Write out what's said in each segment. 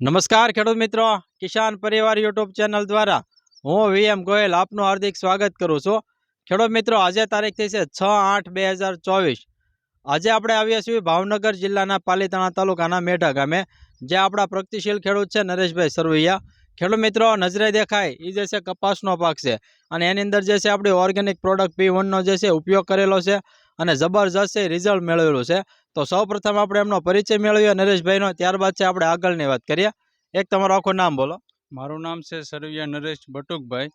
નમસ્કાર ખેડૂત મિત્રો, કિસાન પરિવાર યુટ્યુબ ચેનલ દ્વારા હું વીએમ ગોયલ આપનું હાર્દિક સ્વાગત કરું છું. ખેડૂત મિત્રો, આજે તારીખ થઈ છે છ આઠ બે હજાર ચોવીસ. આજે આપણે આવ્યા છીએ ભાવનગર જિલ્લાના પાલીતાણા તાલુકાના મેઢા ગામે જે આપણા પ્રગતિશીલ ખેડૂત છે નરેશભાઈ સરવૈયા. ખેડૂત મિત્રો, નજરે દેખાય એ જે છે કપાસનો પાક છે. અને એની અંદર જે છે આપણી ઓર્ગેનિક પ્રોડક્ટ પી વનનો જે છે ઉપયોગ કરેલો છે અને જબરજસ્ત રિઝલ્ટ મેળવેલું છે. તો સૌ પ્રથમ આપણે એમનો પરિચય મેળવ્યો નરેશભાઈનો. ત્યારબાદ છે આપણે આગળની વાત કરીએ. એક તમારું આખું નામ બોલો. મારું નામ છે સરવિયા નરેશ બટુકભાઈ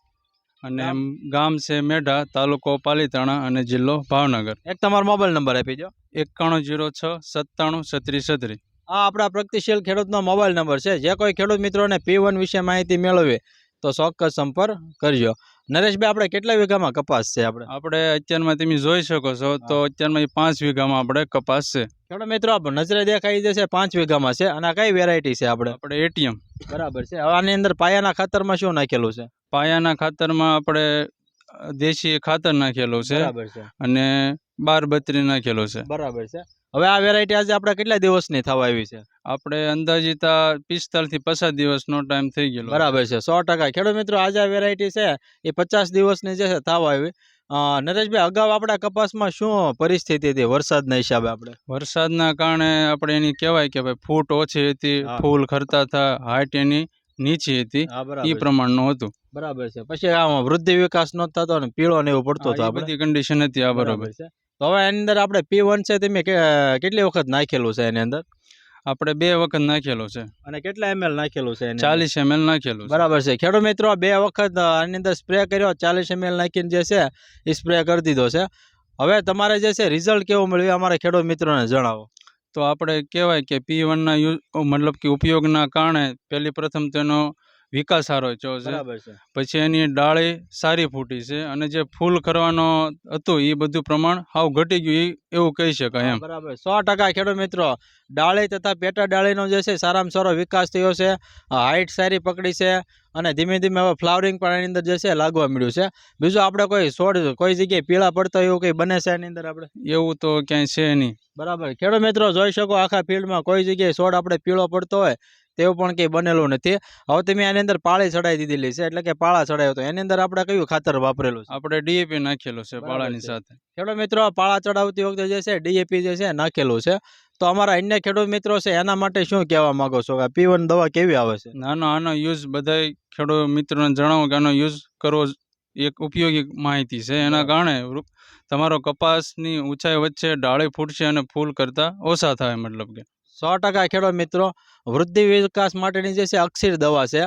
અને એમ ગામ છે મેઢા તાલુકો પાલીતાણા અને જિલ્લો ભાવનગર. એક તમારો મોબાઈલ નંબર આપી દો. એકાણું જીરો છ સત્તાણું છત્રીસ છત્રીસ. આ આપણા પ્રગતિશીલ ખેડૂતનો મોબાઈલ નંબર છે. જે કોઈ ખેડૂત મિત્રોને પી વિશે માહિતી મેળવે તો ચોક્કસ સંપર્ક કરજો. નરેશભાઈ આપણે કેટલા વીઘામાં કપાસ છે આપણે? આપણે અત્યારમાં તમે જોઈ શકો છો તો અત્યારમાં પાંચ વીઘામાં આપણે કપાસ છે. ખેડૂત મિત્રો આપણે નજરે દેખાઈ જશે પાંચ વીઘામાં છે અને આ કઈ વેરાયટી છે આપણે? આપણે એટીએમ બરાબર છે. આની અંદર પાયાના ખાતરમાં શું નાખેલું છે? પાયાના ખાતરમાં આપણે દેશી ખાતર નાખેલો છે બરાબર છે. અને બાર બત્રી નાખેલો છે. બરાબર છે. હવે આ વેરાયટી આજે આપણે કેટલા દિવસની થવા આવી છે? આપણે અંદાજિત પિસ્તાલથી પચાસ દિવસનો ટાઈમ થઈ ગયો બરાબર છે. સો ટકા. ખેડૂત મિત્રો આજે આ વેરાયટી છે એ પચાસ દિવસની જે છે થવા આવી. નરેશભાઈ અગાઉ આપણા કપાસમાં શું પરિસ્થિતિ હતી વરસાદના હિસાબે આપણે? વરસાદના કારણે આપણે એની કહેવાય કે ભાઈ ફૂટ ઓછી હતી ફૂલ ખરતા હતા હાઈટ એની નીચી હતી. એ પ્રમાણનું હતું. બરાબર છે. પછી આમાં વૃદ્ધિ વિકાસ નો થતો ને પીળો ને એવું પડતો હતો બધી કન્ડિશન હતી આ બરાબર. છે. તો હવે એની અંદર આપણે પી વન છે તમે કે- કેટલી વખત નાખેલું છે એની અંદર? આપણે બે વખત નાખેલું છે. અને કેટલા એમએલ નાખેલું છે ચાલીસ એમએલ નાખેલું બરાબર છે. ખેડૂત મિત્રો બે વખત આની અંદર સ્પ્રે કર્યો ચાલીસ એમએલ નાખીને જે છે એ સ્પ્રે કરી દીધો છે. હવે તમારે જે છે રિઝલ્ટ કેવું મળ્યું અમારા ખેડૂત મિત્રોને જણાવો. તો આપણે કહેવાય કે પી વનના મતલબ કે ઉપયોગના કારણે પહેલી પ્રથમ તેનો વિકાસ સારો થયો છે. પછી એની ડાળી સારી ફૂટી છે અને જે ફૂલ કરવાનો હતું એ બધું પ્રમાણ હાવ ઘટી ગયું એવું કહી શકાય એમ. બરાબર. સો ટકા ખેડૂત મિત્રો ડાળી તથા પેટા ડાળીનો જે છે સારામાં સારો વિકાસ થયો છે. હાઇટ સારી પકડી છે અને ધીમે ધીમે હવે ફ્લાવરિંગ પણ એની અંદર જે છે લાગવા મળ્યું છે. બીજું આપણે કોઈ છોડ કોઈ જગ્યાએ પીળા પડતા હોય એવું કંઈ બને છે એની અંદર આપણે? એવું તો ક્યાંય છે નહીં. બરાબર. ખેડૂત મિત્રો જોઈ શકો આખા ફિલ્ડમાં કોઈ જગ્યાએ છોડ આપણે પીળો પડતો હોય તેવું પણ કંઈ બનેલું નથી. હવે તમે આની અંદર પાળી ચડાવી દીધેલી છે એટલે કે પાળા ચડાવ્યો તો એની અંદર આપણે કયું ખાતર વાપરેલું છે? આપણે ડીએપી નાખેલું છે પાળાની સાથે. ખેડૂત મિત્રો પાળા ચડાવતી વખતે જે છે ડીએપી જે છે નાખેલું છે. તો અમારા અન્ય ખેડૂત મિત્રો છે એના માટે શું કહેવા માંગો છો? કે પીવન દવા કેવી આવે છે? આનો આનો યુઝ બધાય ખેડૂત મિત્રોને જણાવો કે આનો યુઝ કરવો એક ઉપયોગી માહિતી છે. એના કારણે તમારો કપાસની ઊંચાઈ વચ્ચે ડાળી ફૂટશે અને ફૂલ કરતાં ઓછા થાય મતલબ કે. સો ટકા ખેડૂત મિત્રો વૃદ્ધિ વિકાસ માટેની જે છે અક્ષીર દવા છે.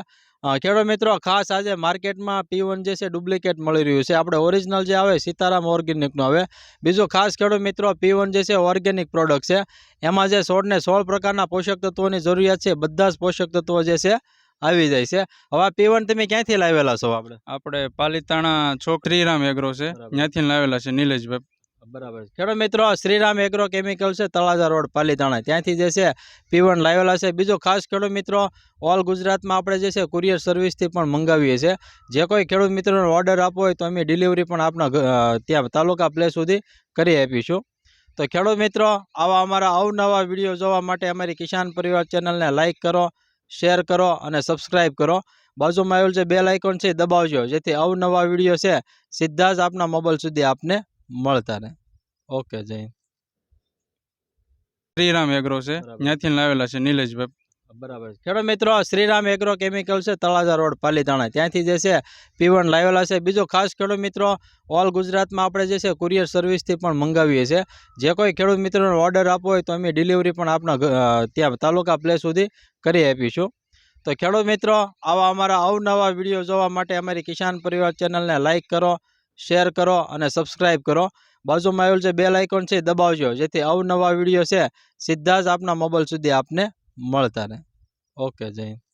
ખેડૂત મિત્રો ખાસ આજે માર્કેટમાં પી જે છે ડુપ્લિકેટ મળી રહ્યું છે. આપણે ઓરિજિનલ જે આવે સીતારામ ઓર્ગેનિકનું આવે. બીજું ખાસ ખેડૂત મિત્રો પી જે છે ઓર્ગેનિક પ્રોડક્ટ છે. એમાં જે સોળને સોળ પ્રકારના પોષક તત્વોની જરૂરિયાત છે બધા જ પોષક તત્વો જે છે આવી જાય છે. હવે પી તમે ક્યાંથી લાવેલા છો આપણે? આપણે પાલિતાણા છોકરીરામ એગ્રો છે. ત્યાંથી લાવેલા છે નિલેશભાઈ. બરાબર. ખેડૂત મિત્રો, શ્રીરામ એગ્રો કેમિકલ છે, તળાજા રોડ, પાલીતાણા. ત્યાંથી જે છે પીવણ લાવેલા છે. બીજો ખાસ ખેડૂત મિત્રો, ઓલ ગુજરાતમાં આપણે જે છે કુરિયર સર્વિસથી પણ મંગાવીએ છીએ. જે કોઈ ખેડૂત મિત્રોનો ઓર્ડર આપવો હોય તો અમે ડિલિવરી પણ આપણા ત્યાં તાલુકા પ્લેસ સુધી કરી આપીશું. તો ખેડૂત મિત્રો, આવા અમારા અવનવા વીડિયો જોવા માટે અમારી કિસાન પરિવાર ચેનલને લાઇક કરો શેર કરો અને સબસ્ક્રાઇબ કરો. બાજુમાં આવેલું જે બેલ આઇકોન છે દબાવજો. જેથી અવનવા વીડિયો છે, સીધા જ આપના મોબાઈલ સુધી આપને મળતા રહે. ઓકે જય હિન્દ. શ્રીરામ એગ્રો છે. ત્યાંથી લાવેલા છે નિલેશભાઈ. બરાબર. ખેડૂત મિત્રો શ્રીરામ એગ્રો કેમિકલ છે તળાજા રોડ પાલીતાણા. ત્યાંથી જે છે પીવણ લાવેલા છે. બીજો ખાસ ખેડૂત મિત્રો ઓલ ગુજરાતમાં આપણે જે છે કુરિયર સર્વિસથી પણ મંગાવીએ છીએ. જે કોઈ ખેડૂત મિત્રોનો ઓર્ડર આપવો હોય તો અમે ડિલિવરી પણ આપણા ત્યાં તાલુકા પ્લેસ સુધી કરી આપીશું. તો ખેડૂત મિત્રો આવા અમારા અવનવા વીડિયો જોવા માટે અમારી કિસાન પરિવાર ચેનલને લાઇક કરો શેર કરો અને સબસ્ક્રાઇબ કરો. બાજુમાં આવેલું જે બેલ આઇકોન છે દબાવજો, જેથી અવનવા વીડિયો છે સીધા જ આપના મોબાઈલ સુધી આપને મળતા રહે. ઓકે, જય